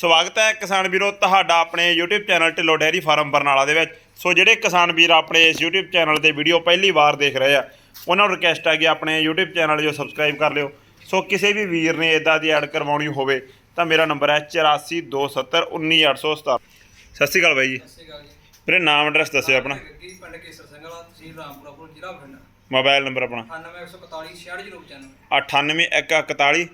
ਸਵਾਗਤ ਹੈ ਕਿਸਾਨ ਵੀਰੋ ਤੁਹਾਡਾ ਆਪਣੇ YouTube channel Dhillon dairy farm Barnala ਦੇ ਵਿੱਚ। ਸੋ ਜਿਹੜੇ ਕਿਸਾਨ ਵੀਰ ਆਪਣੇ ਇਸ YouTube ਚੈਨਲ ਤੇ ਵੀਡੀਓ ਪਹਿਲੀ ਵਾਰ ਦੇਖ ਰਹੇ ਆ ਉਹਨਾਂ ਨੂੰ ਰਿਕਵੈਸਟ ਹੈ ਕਿ ਆਪਣੇ YouTube ਚੈਨਲ ਜੋ ਸਬਸਕ੍ਰਾਈਬ ਕਰ ਲਿਓ। ਸੋ ਕਿਸੇ ਵੀ ਵੀਰ ਨੇ ਇਦਾਂ ਦੀ ਐਡ ਕਰਵਾਉਣੀ ਹੋਵੇ ਤਾਂ ਮੇਰਾ ਨੰਬਰ ਹੈ 8427191817 ਸਤਿ ਸ਼੍ਰੀ ਅਕਾਲ ਬਾਈ ਜੀ। ਸਤਿ ਸ਼੍ਰੀ ਅਕਾਲ ਜੀ। ਵੀਰੇ ਨਾਮ ਐਡਰੈਸ ਦੱਸਿਓ ਆਪਣਾ। ਗੱਗੀ ਪਿੰਡ ਕੇਸਰ ਸਿੰਘ ਵਾਲਾ ਤਹਿਸੀਲ ਰਾਮਪੁਰਾ ਕੋਲ ਜ਼ਿਲ੍ਹਾ ਬਠਿੰਡਾ। ਮੋਬਾਈਲ ਨੰਬਰ ਆਪਣਾ। 9141 66095 98141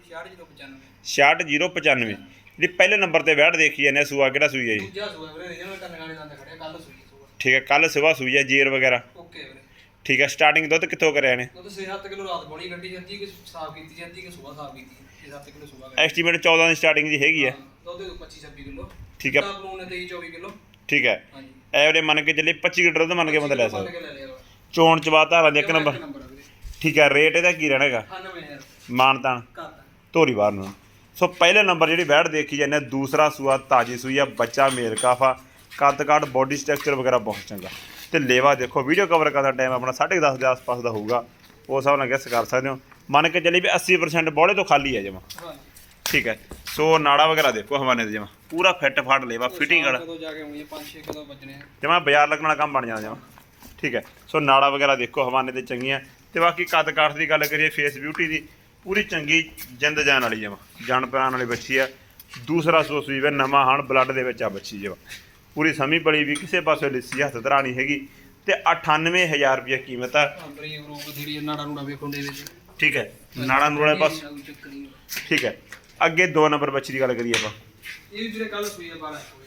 66095 66095 ਜਿਹੜੀ ਪਹਿਲੇ ਨੰਬਰ ਤੇ ਵੈਟ ਦੇਖੀ ਜਾਂਦੇ ਆ, ਸੂਆ ਕਿਹੜਾ ਸੂਈ ਹੈ ਜੀ? ਦੂਜਾ ਸੂਆ ਵੀਰੇ ਰੀਜਨਲ ਕੰਨ ਗਾਣੇ ਦੰਦ ਖੜਿਆ ਕੱਲ ਸੂਈ ਸੂਆ। ਠੀਕ ਹੈ ਕੱਲ ਸਵੇਰ ਸੂਈ ਹੈ ਜੀਰ ਵਗੈਰਾ। ਓਕੇ ਵੀਰੇ। ਠੀਕ ਹੈ ਸਟਾਰਟਿੰਗ ਦੁੱਧ ਕਿੱਥੋਂ ਕਰਿਆ ਨੇ ਦੁੱਧ 6-7 ਕਿਲੋ ਰਾਤ ਬੋਲੀ ਗੱਡੀ ਜਾਂਦੀ ਕਿ ਸਾਫ਼ ਕੀਤੀ ਜਾਂਦੀ ਕਿ ਸੂਆ ਸਾਫ਼ ਕੀਤੀ 6-7 ਕਿਲੋ ਸੂਆ ਐਸਟੀਮੇਟ 14 ਦੀ ਸਟਾਰਟਿੰਗ ਦੀ ਹੈਗੀ ਹੈ ਦੁੱਧ 25-26 ਕਿਲੋ। ਠੀਕ ਹੈ ਤਾਂ ਬਲੂਨ 23-24 ਕਿਲੋ। ਠੀਕ ਹੈ ਹਾਂਜੀ। ਐਵਰੇ ਮੰਨ ਕੇ ਚੱਲੇ 25 ਲੀਟਰ ਦੁੱਧ ਮੰਨ ਕੇ ਬੰਦਾ ਲੈ ਸਕਦਾ। ਕੇ ਲੈ ਲਿਆ ਚੋਣ ਚ ਬਾਅਦ ਧਾਰਾਂ ਦੇ ਇੱਕ ਨੰਬਰ। ਨੰਬਰ ਆ ਵੀਰੇ। ਠੀਕ ਹੈ ਰੇਟ ਇਹਦਾ ਕੀ ਰਹਿਣਾ ਹੈਗਾ? 98000 ਮਾਨਤਾਨ। ਕਰਦਾ ਧੋਰੀ ਬਾਰ ਨੂੰ। ਸੋ ਪਹਿਲੇ ਨੰਬਰ ਜਿਹੜੀ ਵੈਟ ਦੇਖੀ ਜਾਂਦੇ ਦੂਸਰਾ ਸੂਆ ਤਾਜੀ ਸੂਈ ਆ ਬੱਚਾ ਮੇਲ ਕਾਫਾ ਕੱਦ ਕਾਠ ਬੋਡੀ ਸਟਰਕਚਰ ਵਗੈਰਾ ਬਹੁਤ ਚੰਗਾ। ਤੇ ਲੇਵਾ ਦੇਖੋ ਵੀਡੀਓ ਕਵਰ ਕਰਨ ਦਾ ਟਾਈਮ ਆਪਣਾ 10:30 ਦੇ ਆਸ-ਪਾਸ ਦਾ ਹੋਊਗਾ। ਉਸ ਹਿਸਾਬ ਨਾਲ ਗੈਸ ਕਰ ਸਕਦੇ ਹੋ। ਮੰਨ ਕੇ ਚੱਲੀ ਵੀ 80% ਬੋਲੇ ਤੋਂ ਖਾਲੀ ਹੈ ਜਮਾ। ਠੀਕ ਹੈ। ਸੋ ਨਾੜਾ ਵਗੈਰਾ ਦੇਖੋ ਹਵਾਨੇ ਦੇ ਜਮਾ। ਪੂਰਾ ਫਿੱਟ ਫਾਟ ਲੇਵਾ ਫਿਟਿੰਗ ਵਾਲਾ। ਕਦੋਂ ਜਾ ਕੇ ਆਉਣੀ 5-6 ਕਦੋਂ ਵੱਜਣੇ ਆ? ਜਮਾ ਬਾਜ਼ਾਰ ਲੱਗਣ ਵਾਲਾ ਕੰਮ ਬਣ ਜਾਣਾ ਜਮਾ। ਠੀਕ ਹੈ। ਸੋ ਨਾੜਾ ਵਗੈਰਾ ਦੇਖੋ ਹਵਾਨੇ ਤੇ ਚੰਗੀਆਂ। ਤੇ ਬਾਕੀ ਕੱਦ ਕਾਠ ਦੀ ਗੱਲ ਕਰੀਏ ਫੇਸ ਬਿਊਟੀ ਦੀ। ਪੂਰੀ ਚੰਗੀ ਜਿੰਦ ਜਾਨ ਵਾਲੀ ਜਮਾ ਜਾਨ ਪ੍ਰਾਨ ਵਾਲੀ ਬੱਚੀ ਆ। ਦੂਸਰਾ ਸੋ ਸੂਈ ਵੇ ਨਵਾਂ ਹਣ ਬਲੱਡ ਦੇ ਵਿੱਚ ਆ ਬੱਚੀ ਜਮਾ। ਪੂਰੀ ਸਮੀ ਬੜੀ ਵੀ ਕਿਸੇ ਪਾਸੇ ਲਿੱਸੀ ਹੱਥ ਧਰਾਣੀ ਹੈਗੀ ਤੇ 98000 ਰੁਪਏ ਕੀਮਤ ਆ। ਬਰੀਕ ਰੂਪ ਜਿਹੜੀ ਨਾੜਾ ਨੂੜਾ ਵੇਖਣ ਦੇ ਵਿੱਚ। ਠੀਕ ਹੈ ਨਾੜਾ ਨੂੜਾ ਨਹੀਂ ਠੀਕ ਹੈ ਅੱਗੇ ਦੋ ਨੰਬਰ ਬੱਚੀ ਦੀ ਗੱਲ ਕਰੀਏ ਆਪਾਂ। ਇਹ ਵੀ ਵੀਰੇ ਕੱਲ ਸੂਈ ਆ ਬਾਲਾ ਹੋਏ।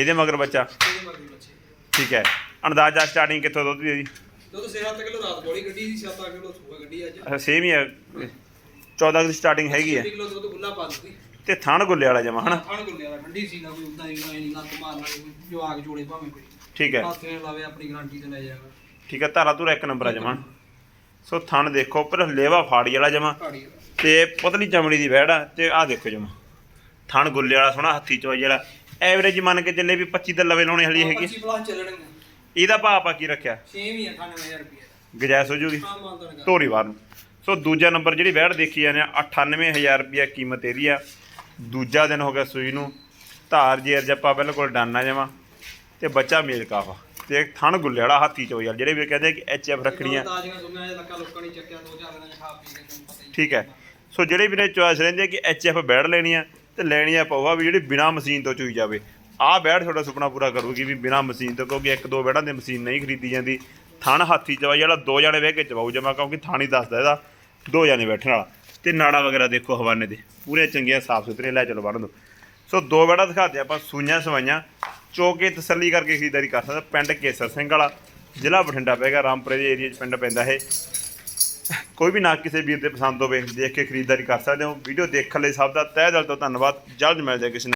ਇਹਦੇ ਮਗਰ ਬੱਚਾ। ਇਹਦੇ ਮਰਦੀ ਬੱਚੇ। ਠੀਕ ਹੈ ਅੰਦਾਜ਼ਾ ਸਟਾਰਟਿੰਗ ਕਿੱਥੋਂ ਦੁੱਧ ਦੀ ਹੈ ਜੀ? ਦੁੱਧ 6-7 ਕਿਲੋ ਰਾਤ ਗੋਲੀ ਗੱਡੀ ਸੀ 7-8 ਕਿਲੋ ਸੂਆ ਗੱਡੀ ਅੱਜ। ਸੇਮ ਹੀ ਹੈ 14 ਦੀ ਸਟਾਰਟਿੰਗ ਹੈਗੀ ਹੈ 6 ਕਿਲੋ ਦੁੱਧ ਗੁੱਲਾ ਪਾ ਦਿੱਤੀ। ਤੇ ਥਣ ਗੁੱਲੇ ਵਾਲਾ ਜਮਾ ਹਨਾ? ਖਾਣ ਗੁੱਲੇ ਵਾਲਾ ਠੰਡੀ ਸੀ ਨਾ ਕੋਈ ਉਦਾਂ ਹੀ ਨਹੀਂ ਲੱਤ ਮਾਰ ਵਾਲੀ ਕੋਈ ਜੋ ਆਗ ਜੋੜੇ ਭਾਵੇਂ ਕੋਈ। ਠੀਕ ਹੈ। ਹੱਥ ਨਾਲ ਲਾਵੇ ਆਪਣੀ ਗਾਰੰਟੀ ਤੇ ਲੈ ਜਾਏਗਾ ਠੀਕ ਹੈ ਧਾਰਾ ਧੂਰਾ ਇੱਕ ਨੰਬਰ ਆ ਜਮਾ। ਸੋ ਥਣ ਦੇਖੋ ਪਰ ਲੇਵਾ ਫਾੜੀ ਵਾਲਾ ਜਮਾ। ਤੇ ਪਤਲੀ ਚਮੜੀ ਦੀ ਵਹਿੜ ਆ ਤੇ ਆਹ ਦੇਖੋ ਜਮਾ। ਥਣ ਗੁੱਲੇ ਵਾਲਾ ਸੋਹਣਾ ਹੱਥੀ ਚੋਈ ਜਿਹੜਾ ਐਵਰੇਜ ਮੰਨ ਕੇ ਚੱਲੇ ਵੀ 25 ਦੇ ਲਵੇ ਲਾਉਣੇ ਵਾਲੀ ਹੈਗੀ। 25 ਪਲੱਸ ਚੱਲਣਗੇ। ਇਹਦਾ ਭਾਅ ਆਪਾਂ ਕੀ ਰੱਖਿਆ? ਸੇਮ ਹੀ ਆ 98000 ਰੁਪਏ ਗਜੈਸ ਹੋ ਜੂਗੀ। ਧੋਰੀ ਵਾਰ ਨੂੰ। ਸੋ ਦੂਜਾ ਨੰਬਰ ਜਿਹੜੀ ਵਹਿੜ ਦੇਖੀ ਜਾਂਦੇ ਆ 98000 ਰੁਪਿਆ ਕੀਮਤ ਇਹਦੀ ਆ। ਦੂਜਾ ਦਿਨ ਹੋ ਗਿਆ ਸੂਈ ਨੂੰ। ਧਾਰ ਜੇਰ ਜੱਪਾ ਬਿਲਕੁਲ ਡਾਨਾ ਜਮਾ ਤੇ ਬੱਚਾ ਮੇਲ ਕਾਫਾ ਤੇ ਥਣ ਗੁੱਲੇ ਵਾਲਾ ਹਾਥੀ ਚੋਈ ਵਾਲਾ ਜਿਹੜੇ ਵੀ ਕਹਿੰਦੇ ਕਿ ਐਚ ਐਫ ਰੱਖਣੀਆਂ ਤਾਜ਼ੀਆਂ ਸੁਣਿਆ ਜੇ ਲੱਕਾ ਲੋਕਾਂ ਨੇ ਚੱਕਿਆ 2000 ਦਿਨਾਂ ਚ ਖਾ ਪੀ ਕੇ ਤੁਹਾਨੂੰ ਪਤਾ ਹੀ ਠੀਕ ਹੈ। ਸੋ ਜਿਹੜੇ ਵੀ ਨੇ ਚੋਇਸ ਰਹਿੰਦੀ ਹੈ ਕਿ ਐਚ ਐਫ ਬੈੜ ਲੈਣੀ ਆ ਤੇ ਲੈਣੀ ਆ ਪਊਗਾ ਵੀ ਜਿਹੜੀ ਬਿਨਾ ਮਸ਼ੀਨ ਤੋਂ ਚੋਈ ਜਾਵੇ। ਆਹ ਬੈੜ ਤੁਹਾਡਾ ਸੁਪਨਾ ਪੂਰਾ ਕਰੂਗੀ ਵੀ ਬਿਨਾ ਮਸ਼ੀਨ ਤੋਂ ਕਿਉਂਕਿ ਇੱਕ ਦੋ ਬੈੜਾਂ ਦੀ ਮਸ਼ੀਨ ਨਹੀਂ ਖਰੀਦੀ ਜਾਂਦੀ। ਥਣ ਹਾਥੀ ਚਵਾਈ ਵਾਲਾ ਦੋ ਜਣੇ ਬਹਿ ਕੇ ਚਵਾਉ ਜਮਾ ਕਿਉਂਕਿ ਥਣ ਦੱਸਦਾ ਇਹਦਾ। ਦੋ ਜਣੇ ਬੈਠਣ ਵਾਲਾ। ਤੇ ਨਾੜਾ ਵਗੈਰਾ ਦੇਖੋ ਹਵਾਨੇ ਦੇ। ਪੂਰੇ ਚੰਗੀਆਂ ਸਾਫ਼ ਸੁਥਰੇ ਲੈ ਚਲੋ ਬੰਨ ਦੋ ਸੋ ਦੋ ਬੈੜਾਂ ਦਿਖਾਤੇ ਆਪਾਂ, ਸੂਈਆਂ ਸਵਾਈਆਂ। ਚੋ ਕੇ ਤਸੱਲੀ ਕਰਕੇ ਖਰੀਦਦਾਰੀ ਕਰ ਸਕਦਾ ਪਿੰਡ ਕੇਸਰ ਸਿੰਘ ਵਾਲਾ। ਜ਼ਿਲ੍ਹਾ ਬਠਿੰਡਾ ਪੈਗਾ ਰਾਮਪੁਰੇ ਦੇ ਏਰੀਆ 'ਚ ਪਿੰਡ ਪੈਂਦਾ ਇਹ। ਕੋਈ ਵੀ ਨਾ ਕਿਸੇ ਵੀਰ ਦੇ ਪਸੰਦ ਹੋਵੇ, ਦੇਖ ਕੇ ਖਰੀਦਦਾਰੀ ਕਰ ਸਕਦੇ ਹੋ। ਵੀਡੀਓ ਦੇਖਣ ਲਈ ਸਭ ਦਾ ਤਹਿ ਦਿਲ ਤੋਂ ਧੰਨਵਾਦ। ਜਲਦ ਮਿਲਦੇ ਹਾਂ ਕਿਸੇ